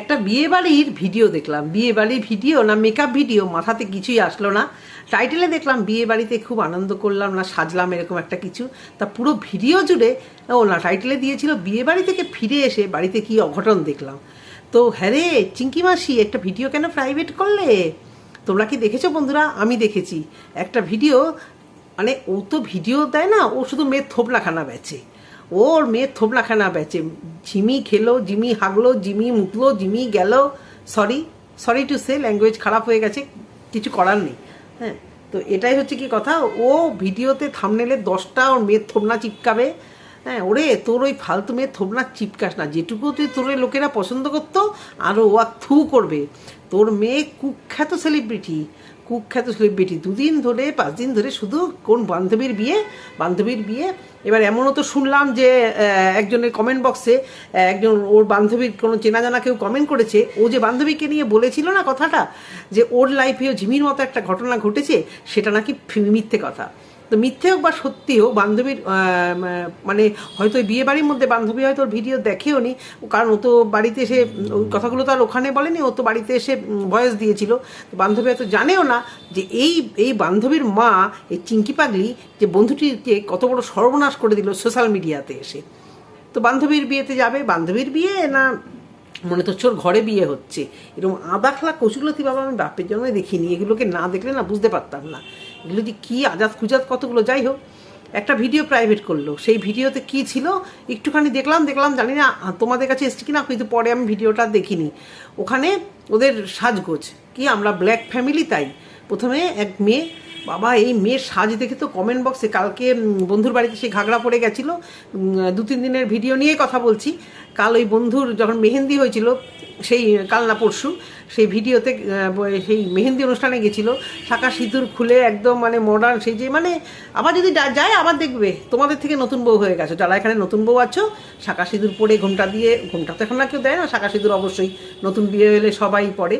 একটা বিয়ে বাড়ির ভিডিও দেখলাম। বিয়ে বাড়ির ভিডিও না মেকআপ ভিডিও, মাথাতে কিছুই আসলো না। টাইটেলে দেখলাম বিয়ে বাড়িতে খুব আনন্দ করলাম না, সাজলাম এরকম একটা কিছু। তা পুরো ভিডিও জুড়ে, ও না টাইটেলে দিয়েছিল বিয়ে বাড়ি থেকে ফিরে এসে বাড়িতে কি অঘটন দেখলাম। তো হ্যাঁ রে, চিঙ্কি মাসি, একটা ভিডিও কেন প্রাইভেট করলে? তোমরা কি দেখেছ বন্ধুরা? আমি দেখেছি। একটা ভিডিও মানে ও তো ভিডিও দেয় না, ও শুধু মেয়ের থোবলাখানা বেচে। ওর মেয়ের থোবলাখানা বেচে। ঝিমি খেলো, জিমি হাগলো, জিমি মুতলো, জিমি গেল। Sorry sorry to say language খারাপ হয়ে গেছে, কিছু করার নেই। হ্যাঁ তো এটাই হচ্ছে কি কথা, ও ভিডিওতে থামনেলে দশটা ওর মেয়ের থোবনা চিপকাবে। হ্যাঁ ওরে, তোর ওই ফালতু মেয়ের থোবনা চিপকাস না, যেটুকু তুই তোর লোকেরা পছন্দ করতো আরও ও আর থু করবে। তোর মেয়ে কুখ্যাত সেলিব্রিটি কুখ্যাত সেলিব্রিটি দুদিন ধরে, পাঁচ দিন ধরে শুধু কোন বান্ধবীর বিয়ে বান্ধবীর বিয়ে। এবার এমনও তো শুনলাম যে একজনের কমেন্ট বক্সে একজন ওর বান্ধবীর কোনো চেনা জানা কেউ কমেন্ট করেছে। ও যে বান্ধবীকে নিয়ে বলেছিল না কথাটা, যে ওর লাইফেও ঝিমির মতো একটা ঘটনা ঘটেছে, সেটা নাকি মিথ্যে কথা। তো মিথ্যে হোক বা সত্যি হোক, বান্ধবীর মানে হয়তো বিয়ে বাড়ির মধ্যে বান্ধবী হয়তো ওর ভিডিও দেখেও নি, কারণ ও তো বাড়িতে এসে ওই কথাগুলো তো আর ওখানে বলেনি, ও তো বাড়িতে এসে ভয়েস দিয়েছিল। তো বান্ধবী হয়তো জানেও না যে এই এই বান্ধবীর মা, এই চিঙ্কি পাগলি, যে বন্ধুটিকে কত বড় সর্বনাশ করে দিল সোশ্যাল মিডিয়াতে এসে। তো বান্ধবীর বিয়েতে যাবে, বান্ধবীর বিয়ে না মনে তো চোর ঘরে বিয়ে হচ্ছে? এরকম আদাখলা কচুগুলোতি বাবা আমি বাপের জন্মে দেখিনি, এগুলোকে না দেখলে না বুঝতে পারতাম না। এগুলো যে কী আজাদ কুজাত কতগুলো, যাই হোক, একটা ভিডিও প্রাইভেট করল। সেই ভিডিওতে কি ছিল, একটুখানি দেখলাম দেখলাম, জানি না তোমাদের কাছে এসছে কিনা, কিন্তু পরে আমি ভিডিওটা দেখিনি। ওখানে ওদের সাজগোজ, কি আমরা ব্ল্যাক ফ্যামিলি তাই। প্রথমে এক মেয়ে, বাবা, এই মেয়ের সাজ দেখে তো কমেন্ট বক্সে কালকে বন্ধুর বাড়িতে সে ঘাগড়া পড়ে গেছিল। দু তিন দিনের ভিডিও নিয়ে কথা বলছি। কাল ওই বন্ধুর যখন মেহেন্দি হয়েছিল সেই কাল না পরশু, সেই ভিডিওতে সেই মেহেন্দি অনুষ্ঠানে গেছিল শাঁকা সিঁদুর খুলে একদম মানে মডার্ন সেই যে মানে আবার যদি যায় আবার দেখবে, তোমাদের থেকে নতুন বউ হয়ে গেছো। যারা এখানে নতুন বউ আছো শাঁকা সিঁদুর পরে ঘোমটা দিয়ে ঘোমটা তো এখন না কেউ দেয় না, শাখা সিঁদুর অবশ্যই নতুন বিয়ে হলে সবাই পরে।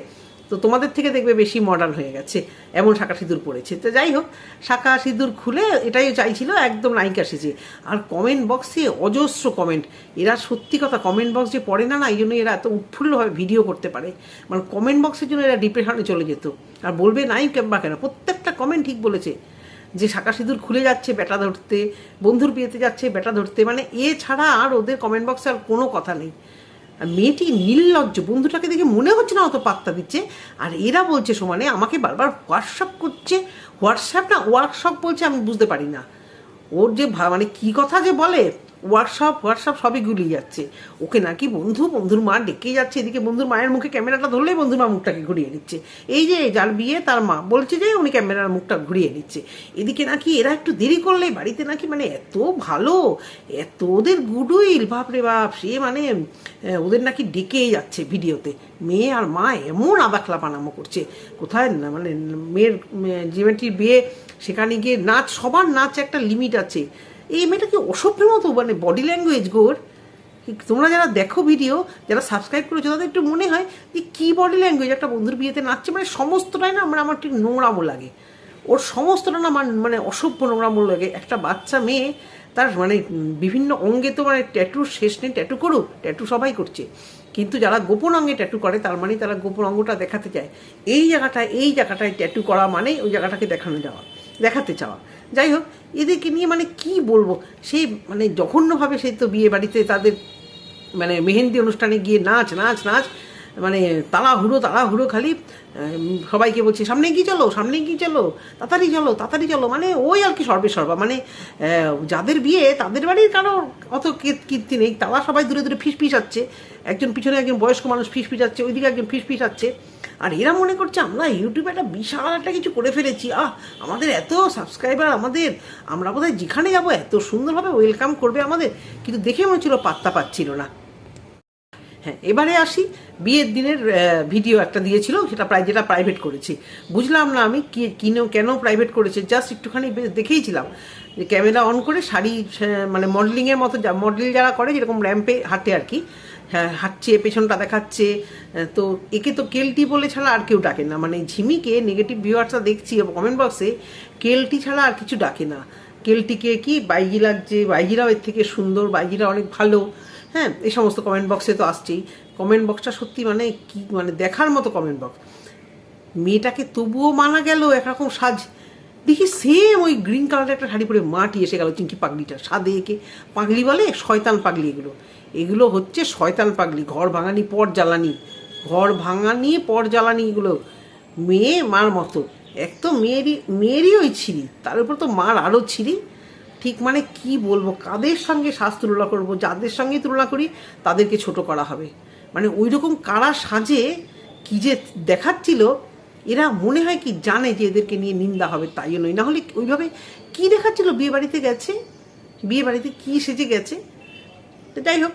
তো তোমাদের থেকে দেখবে বেশি মডার্ন হয়ে গেছে, এমন শাঁখা সিঁদুর পড়েছে। তো যাই হোক, শাঁখা সিঁদুর খুলে এটাই চাইছিল একদম নায়িকা সেজে। আর কমেন্ট বক্সে অজস্র কমেন্ট এরা সত্যি কথা কমেন্ট বক্স যে পড়ে না না, এই জন্য এরা এত উৎফুল্লভাবে ভিডিও করতে পারে। মানে কমেন্ট বক্সের জন্য এরা ডিপ্রেশনে চলে যেত। আর বলবে নাই বা কেন? প্রত্যেকটা কমেন্ট ঠিক বলেছে। যে শাঁখা সিঁদুর খুলে যাচ্ছে বেটা ধরতে, বন্ধুর বিয়েতে যাচ্ছে বেটা ধরতে মানে এ ছাড়া আর ওদের কমেন্ট বক্সে আর কোনো কথা নেই। মেয়েটি নির্লজ্জ, বন্ধুটাকে দেখে মনে হচ্ছে না অত পাত্তা দিচ্ছে। আর এরা বলছে, সমানে আমাকে বারবার হোয়াটসঅ্যাপ করছে। হোয়াটসঅ্যাপ না ওয়ার্কশপ বলছে, আমি বুঝতে পারি না। ওর যে মানে কি কথা যে বলে হোয়াটসঅ্যাপ হোয়াটসঅ্যাপ সবই গুলিয়ে যাচ্ছে। ওকে নাকি বন্ধু, বন্ধুর মা ডেকে যাচ্ছে এদিকে। বন্ধুর মায়ের মুখে ক্যামেরাটা ধরলেই বন্ধুর মা মুখটাকে ঘুরিয়ে নিচ্ছে। এই যে যার বিয়ে, তার মা বলছে যে উনি ক্যামেরার মুখটা ঘুরিয়ে নিচ্ছে। এদিকে নাকি এরা একটু দেরি করলে বাড়িতে নাকি মানে এত ভালো, এত ওদের গুডউইল, বাপরে বাপ, সে মানে ওদের নাকি ডেকেই যাচ্ছে ভিডিওতে। মেয়ে আর মা এমন আবাকলা পানামো করছে। কোথায় না মানে মেয়ের জিমেটির বিয়ে, সেখানে গিয়ে নাচ, সবার নাচ একটা লিমিট আছে। এই মেয়েটা কি অসভ্যের মতো মানে বডি ল্যাঙ্গুয়েজ গোর? তোমরা যারা দেখো ভিডিও যারা সাবস্ক্রাইব করেছ, তাদের একটু মনে হয় যে কী বডি ল্যাঙ্গুয়েজ একটা বন্ধুর বিয়েতে নাচছে মানে সমস্তটাই না আমার আমার ঠিক নোংরামো লাগে। ওর সমস্তটা না আমার মানে অসভ্য নোংরামো লাগে। একটা বাচ্চা মেয়ে, তার মানে বিভিন্ন অঙ্গে তো মানে ট্যাটুর শেষ নেই ট্যাটু করুক ট্যাটু সবাই করছে। কিন্তু যারা গোপন অঙ্গে ট্যাটু করে, তার মানে তারা গোপন অঙ্গটা দেখাতে চায়। এই জায়গাটায় এই জায়গাটায় ট্যাটু করা মানেই ওই জায়গাটাকে দেখানো যাওয়া। দেখাতে চাওয়া। যাই হোক, এদেরকে নিয়ে মানে কি বলব? সেই মানে জঘন্যভাবে সেই তো বিয়ে বাড়িতে তাদের মানে মেহেন্দি অনুষ্ঠানে গিয়ে নাচ নাচ নাচ মানে তাড়াহুড়ো তাড়াহুড়ো খালি সবাইকে বলছে, সামনে গিয়ে চলো, সামনে গিয়ে চলো, তাড়াতাড়ি চলো তাড়াতাড়ি চলো। মানে ওই আর কি সর্বে সর্বা। মানে যাদের বিয়ে, তাদের বাড়ির কারও অত কীর্তি নেই। তারা সবাই দূরে দূরে ফিস ফিসাচ্ছে একজন পিছনে একজন বয়স্ক মানুষ ফিস ফিসাচ্ছে ওইদিকে একজন ফিস ফিসাচ্ছে আর এরা মনে করছে, আমরা ইউটিউবে একটা বিশাল একটা কিছু করে ফেলেছি। আহ, আমাদের এত সাবস্ক্রাইবার আমাদের, আমরা বোধহয় যেখানে যাব, এত সুন্দরভাবে ওয়েলকাম করবে আমাদের। কিন্তু দেখে মনে হচ্ছিল পাত্তা পাচ্ছিল না। হ্যাঁ এবারে আসি। বিয়ের দিনের ভিডিও একটা দিয়েছিল, সেটা প্রায়, যেটা প্রাইভেট করেছি। বুঝলাম না আমি কি কিনেও কেন প্রাইভেট করেছে জাস্ট একটুখানি দেখেইছিলাম। যে ক্যামেরা অন করে শাড়ি মানে মডেলিংয়ের মতো যা মডেল যারা করে, যেরকম র্যাম্পে হাঁটে আর কি হ্যাঁ হাঁটছে, পেছনটা দেখাচ্ছে তো একে তো কেলটি বলে ছাড়া আর কেউ ডাকে না। মানে ঝিমিকে নেগেটিভ ভিউয়ার্সটা দেখছি কমেন্ট বক্সে কেলটি ছাড়া আর কিছু ডাকে না। কেলটিকে কি, বাইজি লাগছে, বাইজিরাও এর থেকে সুন্দর, বাইজিরা অনেক ভালো। হ্যাঁ এই সমস্ত কমেন্ট বক্সে তো আসছেই। কমেন্ট বক্সটা সত্যি মানে কি মানে দেখার মতো কমেন্ট বক্স মেয়েটাকে তবুও মানা গেল, একরকম সাজ। দেখি সেম ওই গ্রিন কালারের একটা শাড়ি পরে মাটি এসে গেল চিঙ্কি পাগলিটা। সাদে একে পাগলি বলে শয়তান পাগলি এগুলো। এগুলো হচ্ছে শয়তান পাগলি, ঘর ভাঙানি, পর জ্বালানি। ঘর ভাঙানি, পর জ্বালানি এগুলো। মেয়ে মার মতো। এক তো মেয়েরই মেয়েরই ওই ছিঁড়ি, তার উপর তো মার আরও ছিরি ঠিক মানে কি বলব? কাদের সঙ্গে সাজ তুলনা করব? যাদের সঙ্গে তুলনা করি, তাদেরকে ছোট করা হবে। মানে ওই রকম কারা সাজে কি যে দেখাচ্ছিল, এরা মনে হয় কি জানে যে এদেরকে নিয়ে নিন্দা হবে তাই জন্যই না হলে ওইভাবে কি দেখাচ্ছিল? বিয়ে বাড়িতে গেছে? বিয়ে বাড়িতে কি সেজে গেছে? তো যাই হোক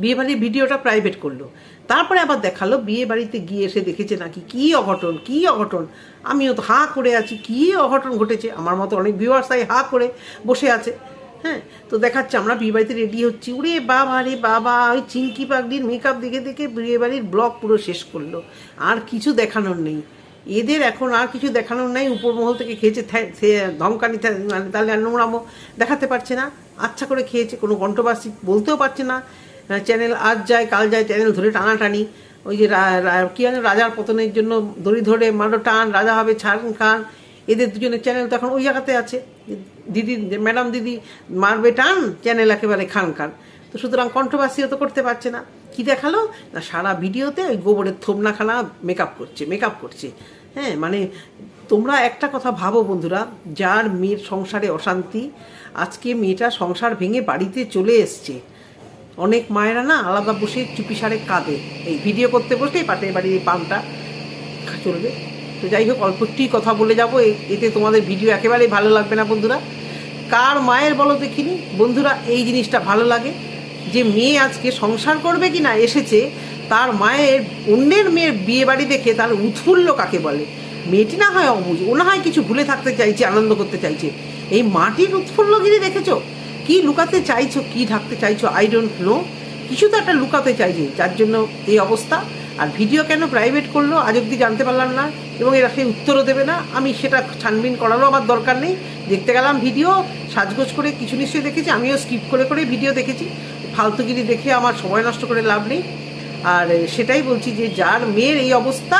বিয়ে বাড়ির ভিডিওটা প্রাইভেট করল। তারপরে আবার দেখাল, বিয়ে বাড়িতে গিয়ে এসে দেখেছে নাকি কি অঘটন কি অঘটন। আমিও তো হা করে আছি, কি অঘটন ঘটেছে? আমার মতো অনেক ভিউয়ার্স তাই হাঁ করে বসে আছে। হ্যাঁ তো দেখাচ্ছে আমরা বিয়ে বাড়িতে রেডি হচ্ছি। উড়ে বাবা রে বাবা, ওই চিঙ্কি পাগড়ির মেকআপ দেখে দেখে বিয়ে বাড়ির ব্লগ পুরো শেষ করল। আর কিছু দেখানোর নেই। এদের এখন আর কিছু দেখানোর নেই। উপর মহল থেকে খেয়েছে সে ধমকানি মানে তাহলে আর নোংরামো দেখাতে পারছে না। আচ্ছা করে খেয়েছে, কোনো কন্ট্রোভার্সি বলতেও পারছে না। চ্যানেল আজ যায়, কাল যায় চ্যানেল ধরে টানাটানি। ওই যে কী জানে, রাজার পতনের জন্য দড়ি ধরে মারো টান, রাজা হবে ছাড় খান। এদের দুজনের চ্যানেল তো এখন ওই জায়গাতে আছে। দিদি ম্যাডাম দিদি মারবে টান চ্যানেল একেবারে খান খান। তো সুতরাং কন্ট্রোভার্সিও তো করতে পারছে না। কি দেখাল? না, সারা ভিডিওতে ওই গোবরের থোবনাখানা মেকআপ করছে মেকআপ করছে। হ্যাঁ মানে তোমরা একটা কথা ভাবো বন্ধুরা, যার মেয়ের সংসারে অশান্তি, আজকে মেয়েটা সংসার ভেঙে বাড়িতে চলে এসছে। অনেক মায়েরা না আলাদা বসে চুপিসারে কাঁদে। এই ভিডিও করতে বসলেই পাটের বাড়ির এই পানটা চলবে। তো যাই হোক, অল্প একটুই কথা বলে যাব। এতে তোমাদের ভিডিও একেবারেই ভালো লাগবে না বন্ধুরা। কার মায়ের বলো দেখিনি? বন্ধুরা, এই জিনিসটা ভালো লাগে যে মেয়ে আজকে সংসার করবে কি না এসেছে, তার মায়ের অন্যের মেয়ের বিয়ে বাড়ি দেখে তার উৎফুল্ল কাকে বলে? মেয়েটি না হয় অবুঝ ও না হয় কিছু ভুলে থাকতে চাইছে, আনন্দ করতে চাইছে। এই মাটির উৎফুল্লগিরি দেখেছ? কি লুকাতে চাইছো, কি ঢাকতে চাইছো আই ডোন্ট নো কিছু তো একটা লুকাতে চাইছে, যার জন্য এই অবস্থা। আর ভিডিও কেন প্রাইভেট করল, আজ অব্দি জানতে পারলাম না, এবং এরা সেই উত্তরও দেবে না। আমি সেটা ছানবিন করারও আমার দরকার নেই। দেখতে গেলাম ভিডিও, সাজগোজ করে কিছু নিশ্চয়ই দেখেছি, আমিও স্কিপ করে করে ভিডিও দেখেছি। ফালতুগিরি দেখে আমার সময় নষ্ট করে লাভ নেই। আর সেটাই বলছি যে, যার মেয়ের এই অবস্থা,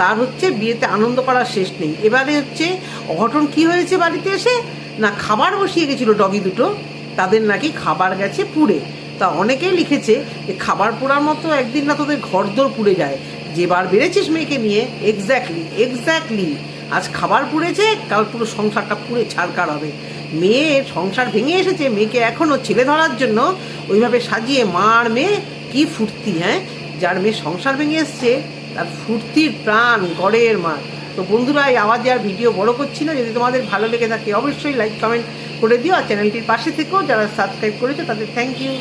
তার হচ্ছে বিয়েতে আনন্দ করার শেষ নেই। এবারে হচ্ছে, অঘটন কি হয়েছে বাড়িতে এসে? না, খাবার বসিয়ে গেছিল ডগি দুটো। তাদের নাকি খাবার গেছে পুড়ে। তা অনেকেই লিখেছে যে খাবার পোড়ার মতো একদিন না তোদের ঘরদোর পুড়ে যায়। যেবার বেড়েছিস মেয়েকে নিয়ে এক্স্যাক্টলি এক্স্যাক্টলি আজ খাবার পুড়েছে, কাল পুরো সংসারটা পুড়ে ছাড়কার হবে। মেয়ে সংসার ভেঙে এসেছে, মেয়েকে এখনও ছেলে ধরার জন্য ওইভাবে সাজিয়ে মার মেয়ে কি ফুর্তি হ্যাঁ? যার মেয়ে সংসার ভেঙে এসছে, তার ফুর্তির প্রাণ গড়ের মা তো বন্ধুরা, এই আওয়াজে আর ভিডিও বড় করছি না। যদি তোমাদের ভালো লেগে থাকে, অবশ্যই লাইক কমেন্ট করে দিও। আর চ্যানেলটির পাশে থেকেও যারা সাবস্ক্রাইব করেছে, তাদের থ্যাংক ইউ